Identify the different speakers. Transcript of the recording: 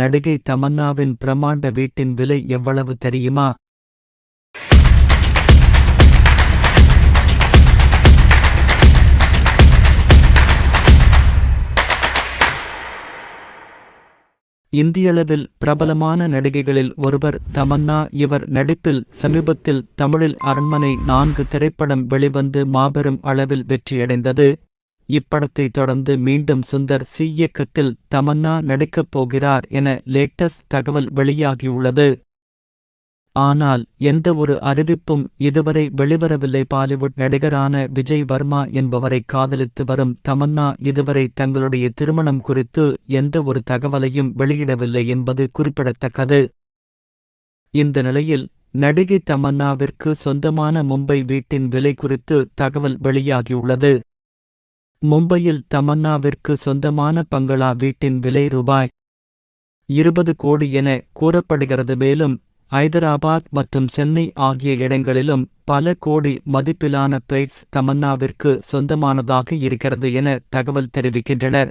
Speaker 1: நடிகை தமன்னாவின் பிரமாண்ட வீட்டின் விலை எவ்வளவு தெரியுமா? இந்தியளவில் பிரபலமான நடிகைகளில் ஒருவர் தமன்னா. இவர் நடிப்பில் சமீபத்தில் தமிழில் அரண்மனை நான்கு திரைப்படம் வெளிவந்து மாபெரும் அளவில் வெற்றியடைந்தது. இப்படத்தை தொடர்ந்து மீண்டும் சுந்தர் சி. இயக்கத்தில் தமன்னா நடிக்கப் போகிறார் என லேட்டஸ்ட் தகவல் வெளியாகியுள்ளது. ஆனால் எந்த ஒரு அறிவிப்பும் இதுவரை வெளிவரவில்லை. பாலிவுட் நடிகரான விஜய் வர்மா என்பவரை காதலித்து வரும் தமன்னா இதுவரை தங்களுடைய திருமணம் குறித்து எந்த ஒரு தகவலையும் வெளியிடவில்லை என்பது குறிப்பிடத்தக்கது. இந்த நிலையில் நடிகை தமன்னாவிற்கு சொந்தமான மும்பை வீட்டின் விலை குறித்து தகவல் வெளியாகியுள்ளது. மும்பையில் தமன்னாவிற்கு சொந்தமான பங்களா வீட்டின் விலை ரூபாய் இருபது கோடி என கூறப்படுகிறது. மேலும் ஐதராபாத் மற்றும் சென்னை ஆகிய இடங்களிலும் பல கோடி மதிப்பிலான பிளைட்ஸ் தமன்னாவிற்கு சொந்தமானதாக இருக்கிறது என தகவல் தெரிவிக்கின்றனர்.